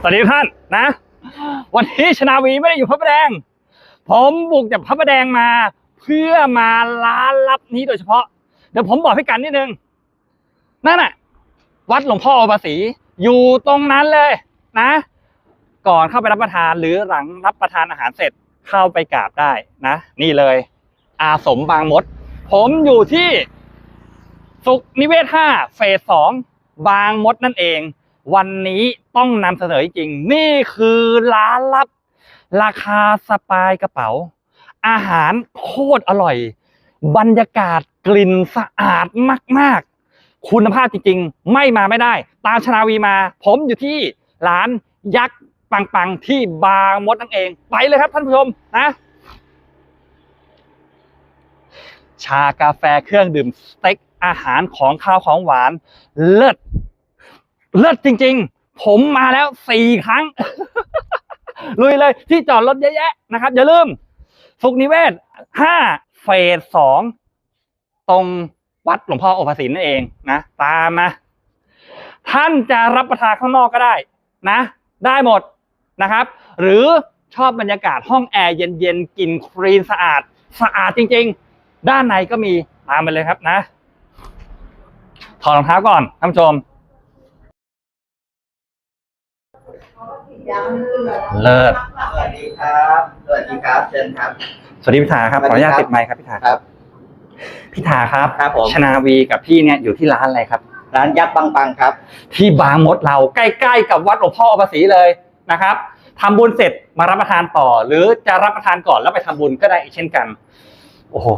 สวัสดีท่านนะ วันนี้ชนาวีไม่ได้อยู่พระประแดง ผมบุกจากพระประแดงมาเพื่อมาร้านลับนี้โดยเฉพาะ เดี๋ยวผมบอกให้กันนิดนึง นั่นน่ะ วัดหลวงพ่ออภาษีอยู่ตรงนั้นเลยนะ ก่อนเข้าไปรับประทานหรือหลังรับประทานอาหารเสร็จเข้าไปกราบได้นะ นี่เลย อาสมบางมด ผมอยู่ที่สุขนิเวศ5เฟสสองบางมดนั่นเอง วันนี้ต้องนำเสนอจริง นี่คือร้านลับ ราคาสปายกระเป๋า อาหารโคตรอร่อย บรรยากาศกลิ่นสะอาดมาก ๆ คุณภาพจริง ๆ ไม่มาไม่ได้ ตามชนาวีมา ผมอยู่ที่ร้านยักษ์ปัง ๆ ที่บางมดนั่นเอง ไปเลยครับท่านผู้ชมนะชากาแฟเครื่องดื่มสเต็กอาหารของข้าวของหวานเลิศ เลิศจริง ๆ ผมมาแล้วสี่ครั้ง ลุยเลยที่จอดรถเยอะแยะนะครับ อย่าลืม สุขนิเวศห้าเฟสสองตรงวัดหลวงพ่อโอภาสินนั่นเองนะ ตามมาท่านจะรับประทานข้างนอกก็ได้นะ ได้หมดนะครับ หรือชอบบรรยากาศห้องแอร์เย็นๆกลิ่นคลีนสะอาดสะอาดจริง ๆ ด้านในก็มีตามไปเลยครับนะ ถอดรองเท้าก่อนท่านผู้ชม เลิศ สวัสดีครับ สวัสดีครับ เชิญครับ สวัสดีพิธาครับสวัขสออดีนุครับญาตติดไมค์ครับพิธาครับ พิธาครับ ครับผม ชนาวีกับพี่เนี่ยอยู่ที่ร้านอะไรครับ ร้านยักษ์ปังปังครับ ที่บางมดเราใกล้ๆกับวัดหลวงพ่อภาษีเลยนะครับทำบุญเสร็จมารับประทานต่อ หรือจะรับประทานก่อนแล้วไปทำบุญก็ได้อีกเช่นกัน โอ้โห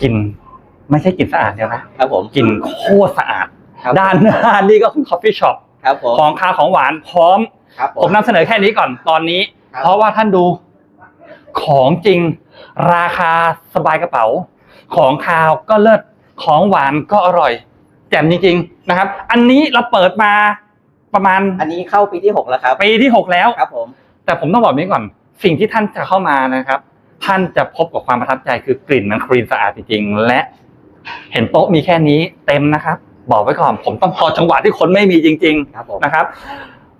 กลินไม่ใช่กลิ่นสะอาดเดียวนะครับผมกลิ่นโคตรสะอาดครับด้านหน้านี่ก็คือ coffee shop ครับผม ของคาวของหวานพร้อม ครับผผมมนำเสนอแค่นี้ก่อนตอนนี้ครับเพราะว่าท่านดูของจริง ราคาสบายกระเป๋า ของคาวก็เลิศของหวานก็อร่อย แจ่มจริงๆนะครับ อันนี้เราเปิดมาประมาณอันนี้เข้าปีที่หกแล้วครับปีที่หกแล้ว ครับผม แต่ผมต้องบอกแบบนี้ก่อน สิ่งที่ท่านจะเข้ามานะครับ ท่านจะพบกับความประทับใจคือกลิ่นมันคลีนสะอาดจริงๆ และเห็นโต๊ะมีแค่นี้เต็มนะครับ บอกไว้ก่อนผมต้องพอจังหวะที่คนไม่มีจริงครับผมๆนะครับ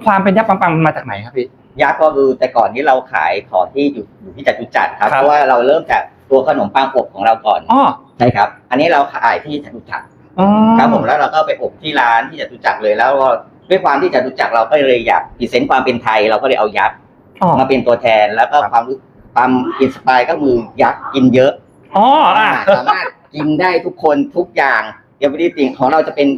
ความเป็นยักษ์ปังๆมาจากไหนครับพี่ ยักษ์ก็คือแต่ก่อนนี้เราขายของที่อยู่อยู่ที่จตุจักรครับครับ เพราะว่าเราเริ่มจากตัวขนมปังอบของเราก่อนอ๋อใช่ครับ อันนี้เราขายที่จตุจักรอ๋อครับผมแล้วเราก็ไปอบที่ร้านที่จตุจักรเลยแล้วก็ด้วยความที่จตุจักรเราก็เลยอยากพรีเซนต์ความเป็นไทย เราก็เลยเอายักษ์อ๋อ มาเป็นตัวแทน แล้วก็ครับ ความรู้ความอินสปายก็คือยักษ์กินเยอะอ๋ออะ สามารถกินได้ทุกคนทุกอย่าง เดี๋ยววิธีของเราจะเป็น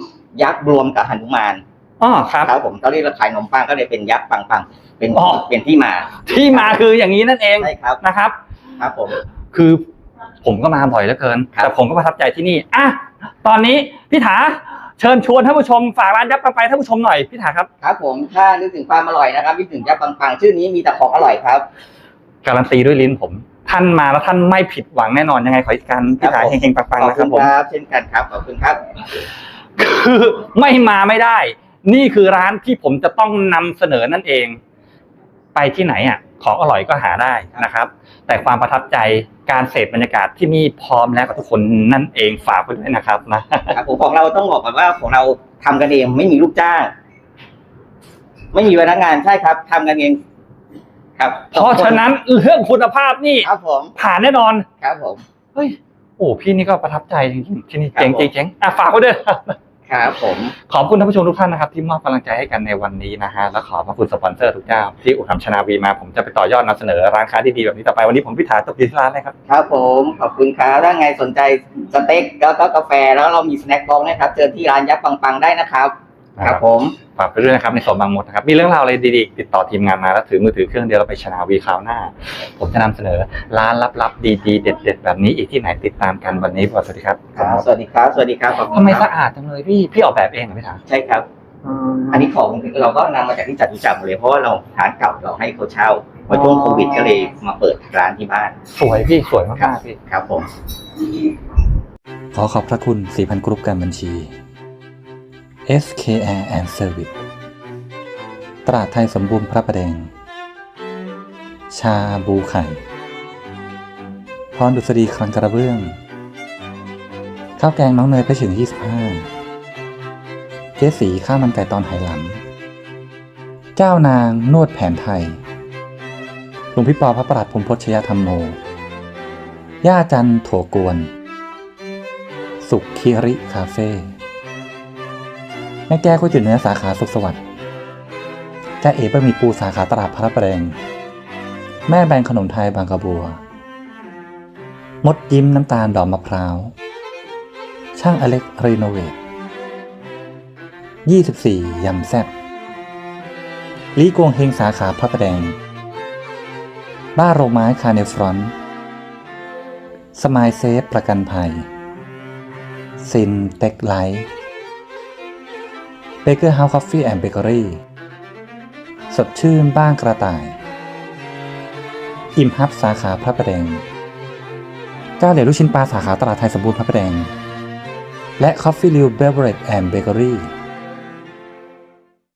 ยักษ์รวมกับหนุมานอ๋อครับ ครับผมตอนนี้เราขายขนมปังก็เลยเป็นยักษ์ปังปังๆเป็นอ๋อ เป็นที่มาที่มาคืออย่างนี้นั่นเองใช่ครับนะครับ ครับผม คือผมก็มาบ่อยเหลือเกิน ครับ แต่ผมก็ประทับใจที่นี่อะตอนนี้พี่ถาเชิญชวนท่านผู้ชมฝากร้านยับปังไปท่านผู้ชมหน่อยพี่ถาครับครับผมถ้านึกถึงความอร่อยนะครับนึกถึงยักษ์ปังปังๆชื่อนี้มีแต่ของอร่อยครับ การันตีด้วยลิ้นผม ท่านมาแล้วท่านไม่ผิดหวังแน่นอนยังไงขออีกการพี่ถาครับผมเฮงๆปังขอๆบนะคคุรับณผมครับ เช่นกันครับ ขอบคุณครับคือไม่มาไม่ได้ นี่คือร้านที่ผมจะต้องนำเสนอนั่นเอง ไปที่ไหนอะ ของอร่อยก็หาได้นะครับ แต่ความประทับใจการเสพบรรยากาศที่นี่พร้อมแล้วกับทุกคนนั่นเองฝากไว้ด้วยนะครับนะครับผมของเราต้องบอกก่อนว่าของเราทำกันเองไม่มีลูกจ้าง ไม่มีพนักงานใช่ครับทำกันเอง ครับเพราะฉะนั้นเรื่องคุณภาพนี่ครับผมผ่านแน่นอนครับผมเฮ้ยโอ้พี่นี่ก็ประทับใจจริงๆที่นี่ครับเจ๋งผมๆเจ๋งๆอะฝากไว้ด้วยครับผมขอบคุณท่านผู้ชมทุกท่านนะครับ ที่มอบกำลังใจให้กันในวันนี้นะฮะและขอบพระคุณสปอนเซอร์ทุกเจ้าที่อุดมชนาวีมาผมจะไปต่อยอดนำเสนอร้านค้าดีๆแบบนี้ต่อไปวันนี้ผมพิธาตกดีที่ร้านเลยครับครับผมขอบคุณครับถ้าไงสนใจสเต็กแล้วก็กาแฟแล้วเรามีสแน็คบ็อกซ์นะครับเจอที่ร้านยักษ์ปังๆได้นะครับ ครับผมฝากไปด้วยนะครับในโซนบางมดนะครับมีเรื่องราวอะไรดีๆติดต่อทีมงานมาแล้วถือมือถือเครื่องเดียวเราไปชนาวีคราวหน้า ผมจะนำเสนอร้านลับๆดีๆเด็ด ๆ แบบนี้อีกที่ไหนติดตามกันวันนี้สวัสดีครับครับสวัสดีครับสวัสดีครับขอบคุณทำไมครัสะบอาดจังเลยพี่พี่ออกแบบเองเหรอพี่ถาใช่ครับ อันนี้ของเราก็นำมาจากที่จัตุจักรเลยเพราะว่าเราฐานเก่าเราให้เขาเช่าพอช่วงโควิดก็เลยมาเปิดร้านที่บ้านสวยพี่สวยมากๆพี่ ครับผม ขอขอบพระคุณ 4,000 กรุ๊ปการบัญชี SKR and Service ตราดไทยสมบูรณ์พระประแดง ชาบูไข่ พรดุษฎีคลังกระเบื้อง ข้าวแกงน้องเนยพระฉึง25 เจ๊สีข้าวมันไก่ตอนไหหลำเจ้านางนวดแผนไทย หลวงพี่ปอพระประหลัดพรมพชยธรรมโม ย่าจันโถกวน สุขคิริคาเฟ่ แม่แก้วก๋วยเตี๋ยวเนื้อสาขาสุขสวัสดิ์จ้าเอ๋บะหมี่ปูสาขาตลาดพระประแดงแม่แบรนขนมไทยบางกระบัว มดยิ้มน้ำตาลดอกมะพร้าว ช่างอเล็กรีโนเวท24 ยำแซ่บลีกวงเฮงสาขาพระประแดง บ้านโรงไม้คาเนฟรอนสมายเซฟประกันภัย ซินเต็กไลท์ เบเกอร์เฮาส์คอฟฟี่แอนด์เบเกอรี่สดชื่นบ้านกระต่าย อิมฮับสาขาพระประแดงเจ้าเหลียวลูกชิ้นปลาสาขาตลาดไทยสมบูรณ์พระประแดง และคอฟฟี่ริวเบเวอร์เรจแอนด์เบเกอรี่